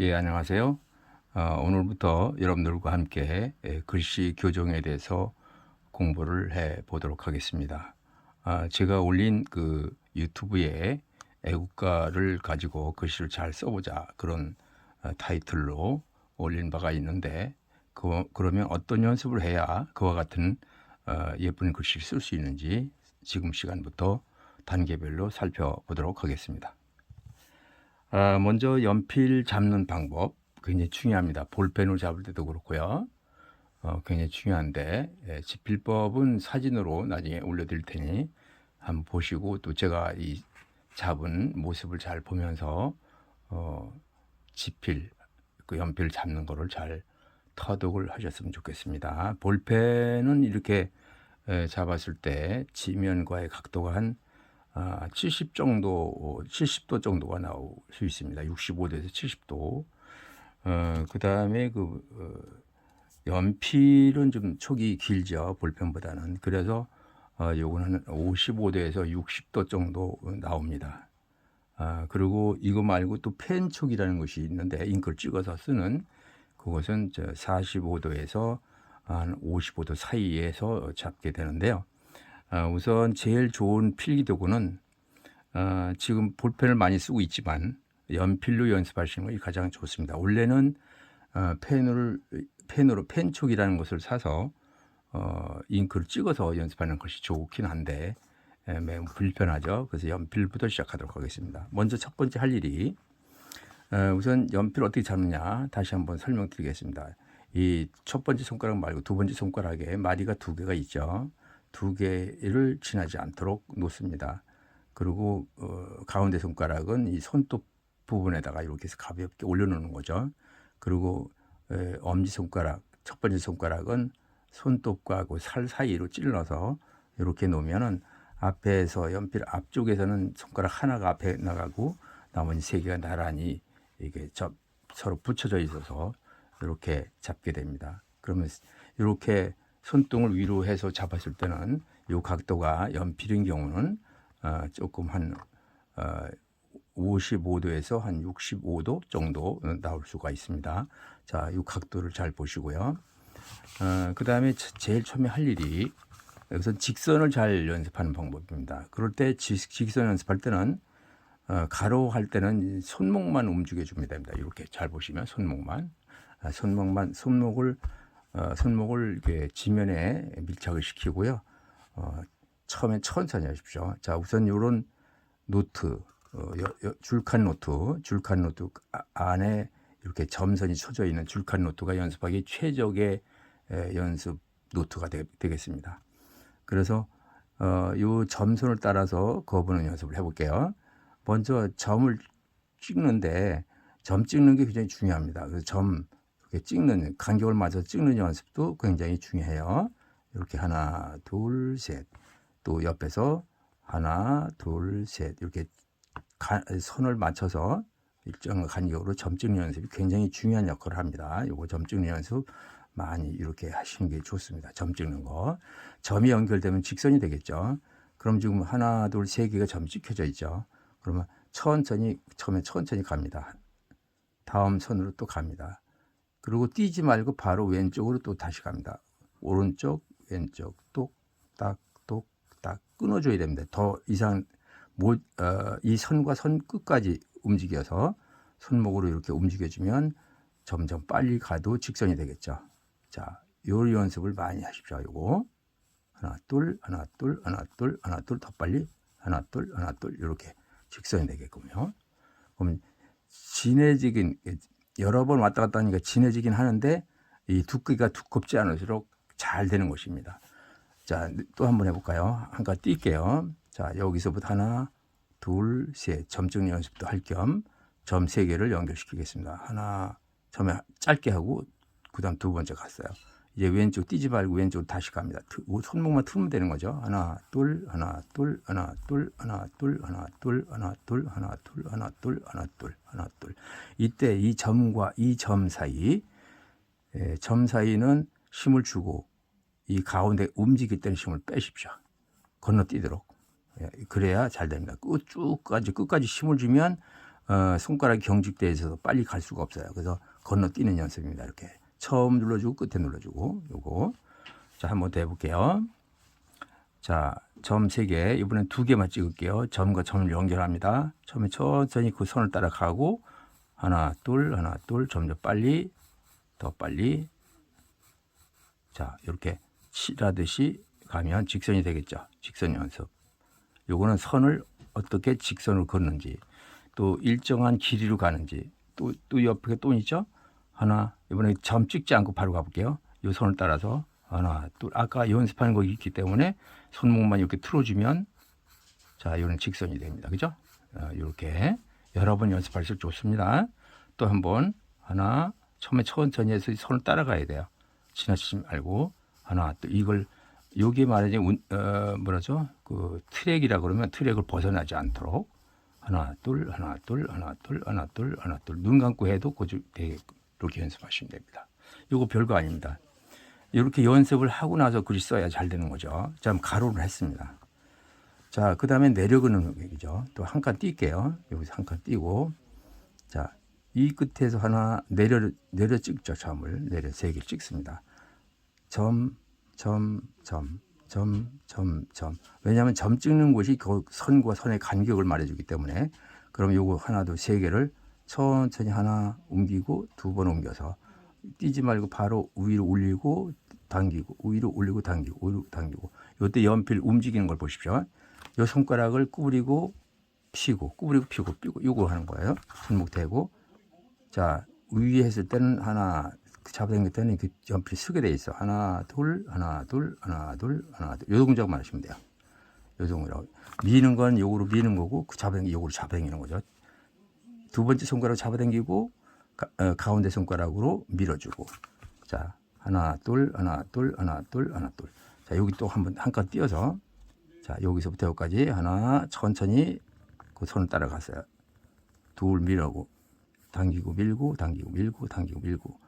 예, 안녕하세요. 어, 오늘부터 여러분들과 함께 예, 글씨 교정에 대해서 공부를 해 보도록 하겠습니다. 아, 제가 올린 그 유튜브에 애국가를 가지고 글씨를 잘 써보자 그런 어, 타이틀로 올린 바가 있는데 그, 그러면 어떤 연습을 해야 그와 같은 어, 예쁜 글씨를 쓸 수 있는지 지금 시간부터 단계별로 살펴보도록 하겠습니다. 아, 먼저 연필 잡는 방법 굉장히 중요합니다. 볼펜을 잡을 때도 그렇고요. 어, 굉장히 중요한데 예, 집필법은 사진으로 나중에 올려드릴 테니 한번 보시고 또 제가 이 잡은 모습을 잘 보면서 어, 집필 그 연필 잡는 거를 잘 터득을 하셨으면 좋겠습니다. 볼펜은 이렇게 에, 잡았을 때 지면과의 각도가 한 아, 70 정도, 70도 정도가 나올 수 있습니다. 65도에서 70도. 어, 그 다음에 그, 어, 연필은 좀 촉이 길죠. 볼펜보다는. 그래서, 어, 요거는 55도에서 60도 정도 나옵니다. 아, 그리고 이거 말고 또 펜촉이라는 것이 있는데, 잉크를 찍어서 쓰는 그것은 저 45도에서 한 55도 사이에서 잡게 되는데요. 아, 우선 제일 좋은 필기 도구는 아, 지금 볼펜을 많이 쓰고 있지만 연필로 연습하시는 것이 가장 좋습니다. 원래는 어, 펜을 펜으로 펜촉이라는 것을 사서 어, 잉크를 찍어서 연습하는 것이 좋긴 한데 에, 매우 불편하죠. 그래서 연필부터 시작하도록 하겠습니다. 먼저 첫 번째 할 일이 어, 우선 연필 어떻게 잡느냐 다시 한번 설명드리겠습니다. 이 첫 번째 손가락 말고 두 번째 손가락에 마디가 두 개가 있죠. 두 개를 지나지 않도록 놓습니다. 그리고 어, 가운데 손가락은 이 손톱 부분에다가 이렇게 해서 가볍게 올려놓는 거죠. 그리고 에, 엄지 손가락 첫 번째 손가락은 손톱과 그살 사이로 찔러서 이렇게 놓으면은 앞에서 연필 앞쪽에서는 손가락 하나가 앞에 나가고 나머지 세 개가 나란히 이게 접, 서로 붙여져 있어서 이렇게 잡게 됩니다. 그러면 이렇게 손등을 위로 해서 잡았을 때는 이 각도가 연필인 경우는 어, 조금 한 어, 55도에서 한 65도 정도 나올 수가 있습니다. 자, 이 각도를 잘 보시고요. 어, 그 다음에 제일 처음에 할 일이 여기서 직선을 잘 연습하는 방법입니다. 그럴 때 직, 직선 연습할 때는 어, 가로 할 때는 손목만 움직여 줍니다. 이렇게 잘 보시면 손목만 아, 손목만 손목을 어, 손목을 이렇게 지면에 밀착을 시키고요. 어, 처음에 천천히 하십시오. 자, 우선 이런 노트, 어, 여, 여, 줄칸 노트, 줄칸 노트 아- 안에 이렇게 점선이 쳐져 있는 줄칸 노트가 연습하기 최적의 에, 연습 노트가 되, 겠습니다 그래서 어, 이 점선을 따라서 거부는 연습을 해볼게요. 먼저 점을 찍는데 점 찍는 게 굉장히 중요합니다. 그래서 점 찍는 간격을 맞춰 찍는 연습도 굉장히 중요해요. 이렇게 하나, 둘, 셋. 또 옆에서 하나, 둘, 셋. 이렇게 가, 선을 맞춰서 일정 간격으로 점 찍는 연습이 굉장히 중요한 역할을 합니다. 요거 점 찍는 연습 많이 이렇게 하시는 게 좋습니다. 점 찍는 거. 점이 연결되면 직선이 되겠죠. 그럼 지금 하나, 둘, 세 개가 점 찍혀져 있죠. 그러면 천천히, 처음에 천천히 갑니다. 다음 선으로 또 갑니다. 그리고 뛰지 말고 바로 왼쪽으로 또 다시 갑니다. 오른쪽, 왼쪽, 똑딱, 똑딱 끊어줘야 됩니다. 더 이상 못, 어, 이 선과 선 끝까지 움직여서 손목으로 이렇게 움직여주면 점점 빨리 가도 직선이 되겠죠. 자, 요 연습을 많이 하십시오. 요거 하나, 둘, 하나, 둘, 하나, 둘, 하나, 둘, 더 빨리 하나, 둘, 하나, 둘 이렇게 직선이 되겠군요. 그럼 진해지긴 여러 번 왔다 갔다 하니까 진해지긴 하는데 이 두께가 두껍지 않을수록 잘 되는 것입니다. 자, 또 한번 해볼까요? 한가 뛸게요. 자, 여기서부터 하나, 둘, 셋. 점증 연습도 할 겸 점 세 개를 연결시키겠습니다. 하나, 처음에 짧게 하고, 그 다음 두 번째 갔어요. 이제 왼쪽 뛰지 말고 왼쪽으로 다시 갑니다. 손목만 틀면 되는 거죠. 하나, 둘, 하나, 둘, 하나, 둘, 하나, 둘, 하나, 둘, 하나, 둘, 하나, 둘, 하나, 둘, 하나, 둘, 하나, 둘. 이때 이 점과 이 점 사이, 예, 점 사이는 힘을 주고 이 가운데 움직일 때는 힘을 빼십시오. 건너뛰도록. 예, 그래야 잘 됩니다. 끝, 쭉까지, 끝까지 힘을 주면 어, 손가락이 경직돼 있어서 빨리 갈 수가 없어요. 그래서 건너뛰는 연습입니다. 이렇게 처음 눌러주고 끝에 눌러주고 요거 자 한번 더 해볼게요. 자, 점세 개, 이번엔 두 개만 찍을게요. 점과 점을 연결합니다. 처음에 천천히 그 선을 따라가고, 하나, 둘, 하나, 둘, 점점 빨리, 더 빨리. 자, 이렇게 칠하듯이 가면 직선이 되겠죠. 직선 연습. 요거는 선을 어떻게 직선으로 걷는지, 또 일정한 길이로 가는지, 또, 또 옆에 또 있죠? 하나, 이번에 점 찍지 않고 바로 가볼게요. 요 선을 따라서 하나, 둘. 아까 연습하는 거 있기 때문에 손목만 이렇게 틀어주면 자, 이거는 직선이 됩니다. 그죠? 어, 이렇게 여러 번 연습할수록 좋습니다. 또 한번 하나, 처음에 천천히 해서 손을 따라가야 돼요. 지나치지 말고 하나, 또 이걸 여기 운- 어, 뭐라죠? 그 트랙이라 그러면 트랙을 벗어나지 않도록 하나, 둘, 하나, 둘, 하나, 둘, 하나, 둘, 하나, 둘. 눈 감고 해도 고주 이렇게 연습하시면 됩니다. 이거 별거 아닙니다. 이렇게 연습을 하고 나서 글이 써야 잘 되는 거죠. 자, 가로를 했습니다. 자, 그 다음에 내려그는 얘기죠. 또 한 칸 띄게요. 여기서 한 칸 띄고. 자, 이 끝에서 하나 내려, 내려 찍죠. 점을. 내려 세 개 찍습니다. 점, 점, 점, 점, 점, 점. 왜냐하면 점 찍는 곳이 그 선과 선의 간격을 말해주기 때문에 그럼 요거 하나, 둘, 세 개를 천천히 하나 옮기고 두 번 옮겨서 뛰지 말고 바로 위로 올리고 당기고 위로 올리고 당기고 위로 당기고 요때 연필 움직이는 걸 보십시오. 요 손가락을 구부리고 피고 구부리고 피고 삐고 요거 하는 거예요. 손목 대고 자 위에 했을 때는 하나 잡아당길 때는 그 연필 쓰게 돼 있어. 하나 둘 하나 둘 하나 둘 하나 둘요 동작만 하시면 돼요. 요 동작 미는 건 요거로 미는 거고 그 잡아당기 요거로 잡아당기는 거죠. 두 번째 손가락 잡아당기고 가, 운데 손가락으로 밀어주고 자 하나 둘 하나 둘 하나 둘 하나 둘자 여기 또 한번 한칸 띄어서 자 여기서부터 여기까지 하나 천천히 그 손을 따라갔어요 둘 밀고 당기고 밀고 당기고 밀고 당기고 밀고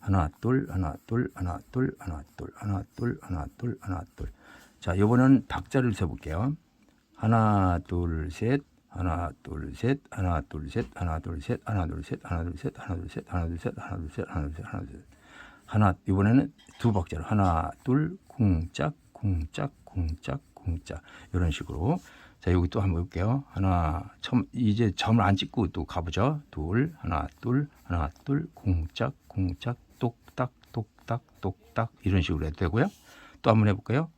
하나 둘 하나 둘 하나 둘 하나 둘 하나 둘 하나 둘 하나 둘자 이번엔 박자를 세볼게요 하나 둘셋 하나 둘 셋 하나 둘 셋 하나 둘 셋 하나 둘 셋 하나 둘 셋 하나 둘 셋 하나 둘 셋 하나 둘 셋 하나 둘 셋 하나 둘 셋 하나 이번에는 두 박자로 하나 둘 쿵짝 쿵짝 쿵짝 쿵짝 이런 식으로 자 여기 또 한번 볼게요 하나 처음 이제 점을 안 찍고 또 가보죠 둘 하나 둘 하나 둘 쿵짝 쿵짝 똑딱 똑딱 똑딱 이런 식으로 해도 되고요 또 한번 해볼까요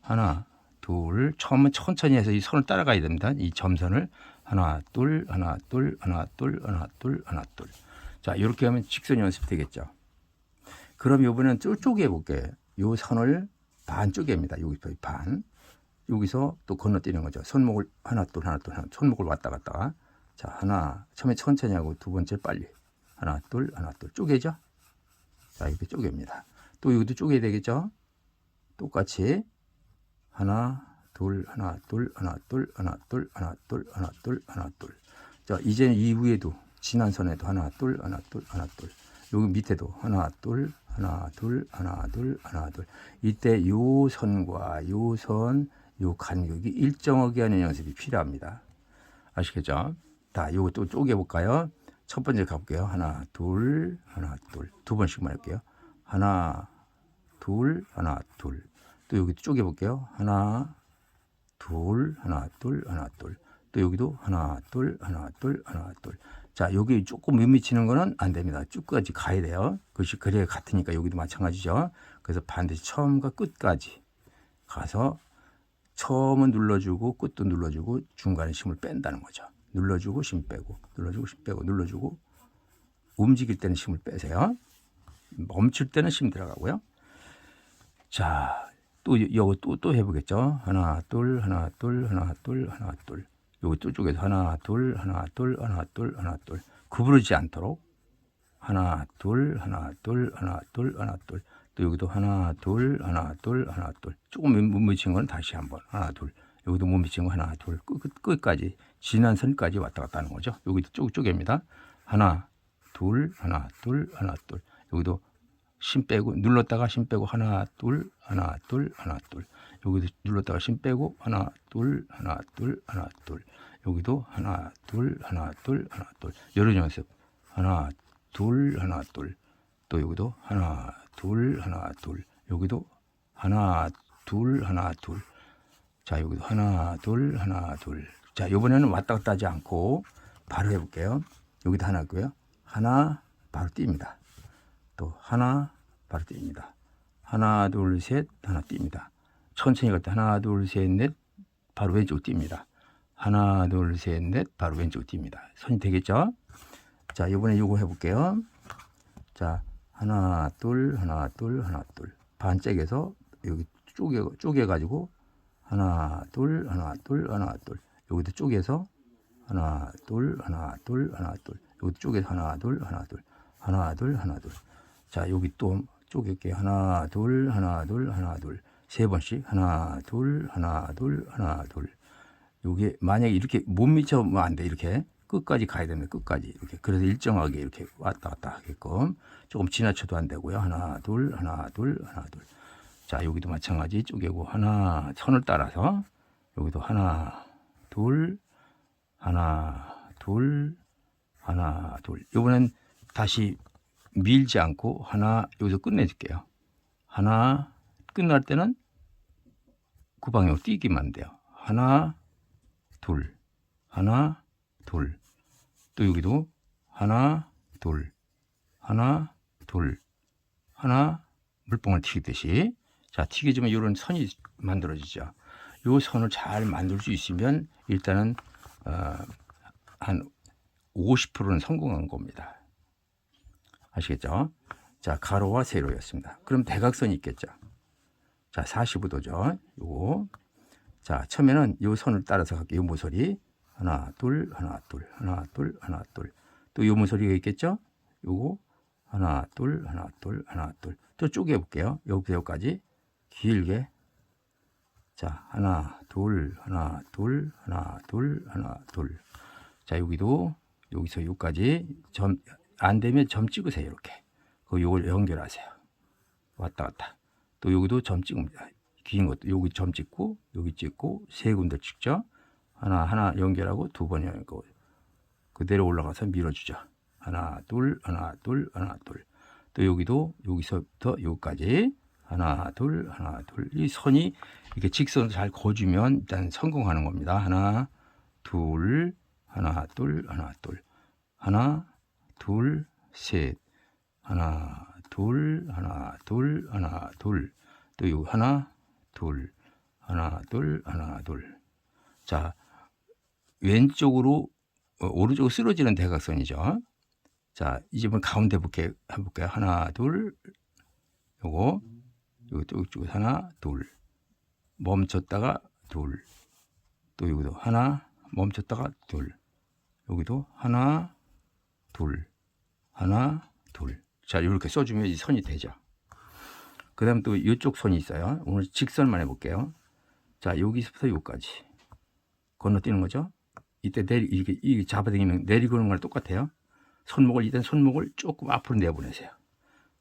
하나 둘 처음은 천천히 해서 이 선을 따라가야 됩니다. 이 점선을 하나 둘 하나 둘 하나 둘 하나 둘 하나 둘. 자 이렇게 하면 직선 연습이 되겠죠. 그럼 이번엔 쭉 쪼개 볼게요. 요 선을 반 쪼개입니다. 여기서 반. 여기서 또 건너뛰는 거죠. 손목을 하나 둘 하나 둘 하나 손목을 왔다 갔다. 자 하나 처음에 천천히 하고 두 번째 빨리 하나 둘 하나 둘 쪼개죠. 자 이렇게 쪼개입니다. 또 여기도 쪼개야 되겠죠. 똑같이 하나 둘 하나 둘 하나 둘 하나 둘 하나 둘 하나 둘 하나 둘. 자 이제는 이 위에도 지난 선에도 하나 둘 하나 둘 하나 둘. 여기 밑에도 하나 둘 하나 둘 하나 둘 하나 둘. 이때 요 선과 요 선, 요 간격이 일정하게 하는 연습이 필요합니다. 아시겠죠? 자, 요거 또 쪼개 볼까요? 첫 번째 가볼게요. 하나, 둘, 하나, 둘. 두 번씩만 할게요. 하나, 둘, 하나, 둘. 또 여기 쪼개 볼게요. 하나, 둘, 하나, 둘, 하나, 둘. 또 여기도 하나, 둘, 하나, 둘, 하나, 둘. 자, 여기 조금 못 미치는 거는 안 됩니다. 쭉까지 가야 돼요. 그것이 그래야 같으니까 여기도 마찬가지죠. 그래서 반드시 처음과 끝까지 가서 처음은 눌러주고 끝도 눌러주고 중간에 힘을 뺀다는 거죠. 눌러주고 힘 빼고 눌러주고 힘 빼고 눌러주고 움직일 때는 힘을 빼세요. 멈출 때는 힘 들어가고요. 자, 또 이거 또 또 해보겠죠. 하나, 둘, 하나, 둘, 하나, 둘, 하나, 둘. 여기 또 쪽에서 하나, 둘, 하나, 둘, 하나, 둘, 하나, 둘. 구부르지 않도록 하나, 둘, 하나, 둘, 하나, 둘, 하나, 둘. 또 여기도 하나, 둘, 하나, 둘, 하나, 둘. 조금 못 미친 건 다시 한번 하나, 둘. 여기도 못 미친 거 하나, 둘. 끝, 끝, 끝까지 지난 선까지 왔다 갔다 하는 거죠. 여기도 쭉 쪼개입니다. 하나, 둘, 하나, 둘, 하나, 둘. 여기도 힘 빼고 눌렀다가 힘 빼고 하나 둘 하나 둘 하나 둘 여기도 눌렀다가 심 빼고 하나 둘 하나 둘 하나 둘 여기도 하나 둘 하나 둘 하나 둘 여러 연습 하나 둘 하나 둘 또 여기도 하나 둘 하나 둘 여기도 하나 둘 하나 둘 자 여기도 하나 둘 하나 둘자 이번에는 왔다 갔다 하지 않고 바로 해볼게요 여기도 하나 있고요 하나 바로 띄입니다 또 하나 바로 띄입니다 하나 둘 셋 하나 띄입니다 천천히 갈 때 하나 둘 셋 넷 바로 왼쪽 띄입니다 하나 둘 셋 넷 바로 왼쪽 띄입니다 선이 되겠죠 자 이번에 요거 해볼게요 자 하나 둘 하나 둘 하나 둘 반짝에서 여기 쪼개 쪼개 가지고 하나 둘 하나 둘 하나 둘 여기도 쪼개서 하나 둘 하나 둘 하나 둘 여기도 쪼개서 하나 둘 하나 둘 하나 둘 하나 둘 자 여기 또 쪼갤게 하나 둘 하나 둘 하나 둘. 세 번씩 하나 둘 하나 둘 하나 둘. 요게 만약에 이렇게 못 미쳐면 안 돼. 이렇게 끝까지 가야 됩니다. 끝까지. 이렇게. 그래서 일정하게 이렇게 왔다 갔다 하게끔 조금 지나쳐도 안 되고요. 하나 둘 하나 둘 하나 둘자 여기도 마찬가지. 쪼개고 하나 선을 따라서 여기도 하나 둘 하나 둘 하나 둘. 이번엔 다시 밀지 않고 하나 여기서 끝내줄게요. 하나 끝날 때는 그 방향으로 뛰기만 돼요. 하나 둘. 하나 둘. 또 여기도 하나 둘. 하나 둘. 하나 물방울 튀기듯이. 자 튀겨지면 이런 선이 만들어지죠. 요 선을 잘 만들 수 있으면 일단은 어, 한 50%는 성공한 겁니다 아시겠죠? 자 가로와 세로였습니다. 그럼 대각선이 있겠죠? 자 45도죠. 요거. 자 처음에는 요 선을 따라서 갈게요. 요 모서리. 하나 둘 하나 둘 하나 둘 하나 둘. 또 요 모서리가 있겠죠? 요거. 하나 둘 하나 둘 하나 둘. 또 쪼개 볼게요. 여기서 여기까지. 길게. 자 하나 둘 하나 둘 하나 둘 하나 둘 자 여기도 여기서 여기까지. 점 안 되면 점 찍으세요 이렇게. 그 요걸 연결하세요. 왔다 갔다. 또 여기도 점 찍습니다. 긴 것도 여기 점 찍고 여기 찍고 세 군데 찍죠? 하나 하나 연결하고 두 번 연결하고 그대로 올라가서 밀어주죠. 하나 둘 하나 둘 하나 둘. 또 여기도 여기서부터 여기까지. 하나 둘 하나 둘. 이 선이 이렇게 직선을 잘 거주면 일단 성공하는 겁니다. 하나 둘 하나 둘 하나 둘. 하나 둘 셋. 하나 둘 하나 둘 하나 둘. 또 여기 하나 둘. 하나 둘 하나 둘 자 왼쪽으로 어, 오른쪽으로 쓰러지는 대각선이죠. 자, 이제는 가운데 볼게 해볼게요. 하나, 둘, 요거, 요거 쭉쭉 하나, 둘, 멈췄다가 둘, 또 여기도 하나, 멈췄다가 둘, 여기도 하나, 둘, 하나, 둘. 자, 이렇게 써주면 이 선이 되죠. 그 다음 또 이쪽 선이 있어요. 오늘 직선만 해볼게요. 자, 여기서부터 여기까지 건너뛰는 거죠. 이때 내리 이게 이 잡아당기는 내리고는 거랑 똑같아요. 손목을 일단 손목을 조금 앞으로 내보내세요.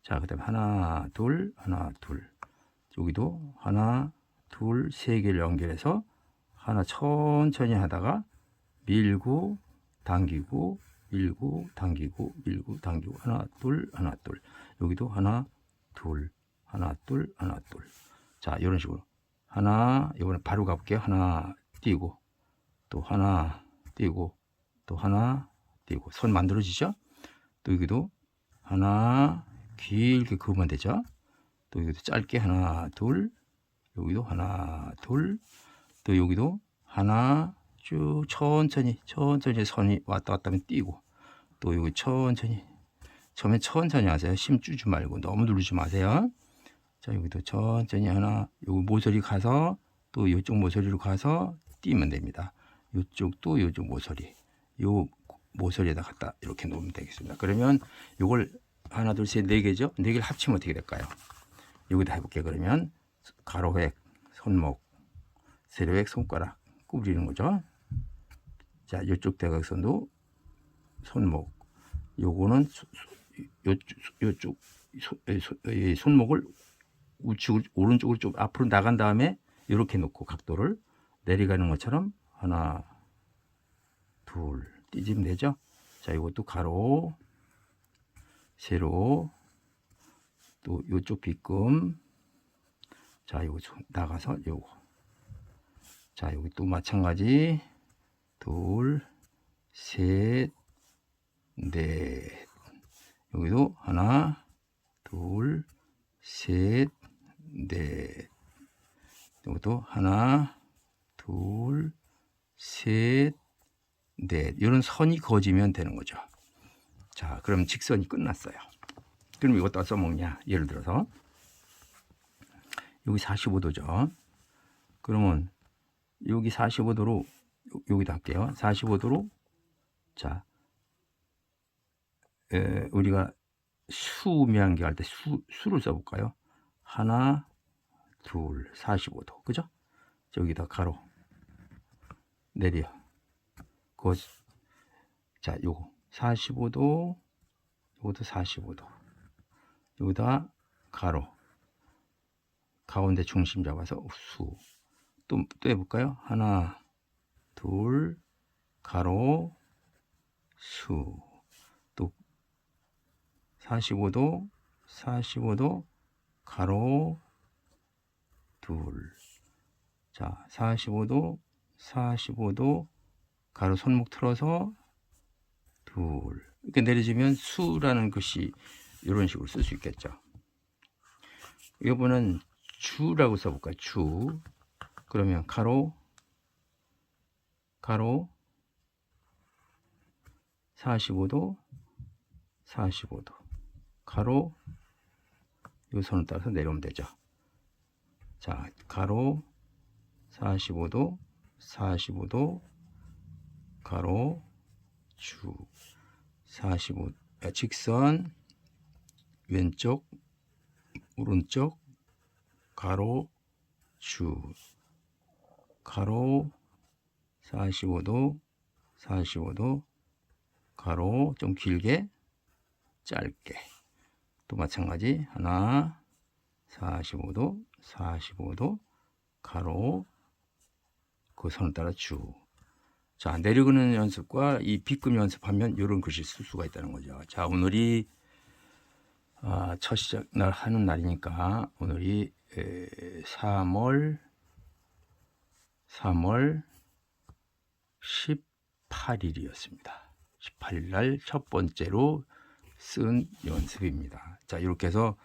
자, 그 다음 하나, 둘, 하나, 둘. 여기도 하나, 둘, 세 개를 연결해서 하나 천천히 하다가 밀고 당기고 밀고 당기고 밀고 당기고 하나, 둘, 하나, 둘. 여기도 하나, 둘, 하나, 둘, 하나, 둘. 자, 이런 식으로 하나, 이번에 바로 가볼게요. 하나 띄고 또 하나 띄고 또 하나 띄고 선 만들어지죠? 또 여기도 하나 길게 그으면 되죠? 또 여기도 짧게 하나 둘 여기도 하나 둘 또 여기도 하나 쭉 천천히 천천히 선이 왔다 갔다 하면 띄고 또 여기 천천히 처음에 천천히 하세요. 힘 주지 말고 너무 누르지 마세요. 자 여기도 천천히 하나 여기 모서리 가서 또 이쪽 모서리로 가서 띄면 됩니다. 이쪽 모서리 요 모서리에다 갖다 이렇게 놓으면 되겠습니다. 그러면 요걸 하나 둘 셋 네 개죠? 네 개를 합치면 어떻게 될까요? 여기다 해볼게요. 그러면 가로획 손목 세로획 손가락 꾸리는 거죠 자 이쪽 대각선도 손목 요거는 소- 소- 요쪽, 요쪽 손목을 우측 오른쪽으로 좀 앞으로 나간 다음에 이렇게 놓고 각도를 내려가는 것처럼 하나, 둘 띄지면 되죠. 자, 이것도 가로, 세로, 또 이쪽 빗금, 자, 좀 나가서 요거. 자, 여기 또 마찬가지. 둘, 셋, 넷. 여기도 하나, 둘, 셋, 넷. 여기도 하나, 둘, 셋, 넷. 이런 선이 그어지면 되는 거죠. 자, 그럼 직선이 끝났어요. 그럼 어디다 써먹냐? 예를 들어서 여기 45도죠. 그러면 여기 45도로 여기다 할게요. 45도로 자 에, 우리가 수명기 할때 수, 수를 써볼까요? 하나, 둘, 45도. 그죠? 저기다 가로 내려. 그, 자, 요거 45도, 요것도 45도. 여기다 가로. 가운데 중심 잡아서 수. 또, 또 해볼까요? 하나, 둘, 가로, 수. 또, 45도, 45도, 가로, 둘. 자, 45도, 45도, 가로 손목 틀어서 둘. 이렇게 내려주면 수라는 것이 이런 식으로 쓸 수 있겠죠. 이번은 주라고 써볼까요? 주. 그러면 가로, 가로, 45도, 45도. 가로, 이 선을 따라서 내려오면 되죠. 자, 가로, 45도, 45도, 가로, 주. 45, 아, 직선, 왼쪽, 오른쪽, 가로, 주. 가로, 45도, 45도, 가로, 좀 길게, 짧게. 또 마찬가지, 하나, 45도, 45도, 가로, 그 선을 따라 주. 자, 내려그는 연습과 이 빗금 연습하면 이런 글씨 쓸 수가 있다는 거죠. 자, 오늘이 아, 첫 시작 날 하는 날이니까 오늘이 에, 3월 3월 18일이었습니다. 18일 날 첫 번째로 쓴 연습입니다. 자, 이렇게 해서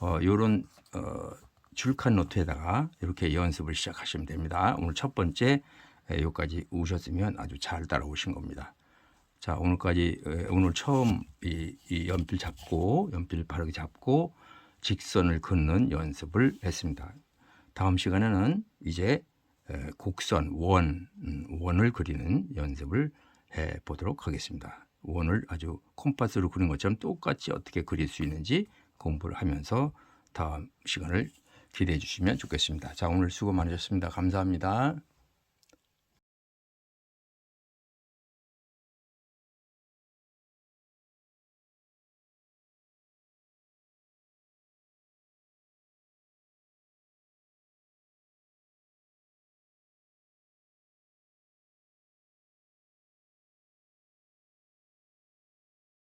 어, 요런 어, 줄칸 노트에다가 이렇게 연습을 시작하시면 됩니다. 오늘 첫 번째 에, 여기까지 오셨으면 아주 잘 따라오신 겁니다. 자 오늘까지 에, 오늘 처음 이, 이 연필 잡고 연필 바르게 잡고 직선을 긋는 연습을 했습니다. 다음 시간에는 이제 에, 곡선 원 음, 원을 그리는 연습을 해 보도록 하겠습니다. 원을 아주 콤파스로 그린 것처럼 똑같이 어떻게 그릴 수 있는지 공부를 하면서 다음 시간을 기대해 주시면 좋겠습니다. 자 오늘 수고 많으셨습니다. 감사합니다.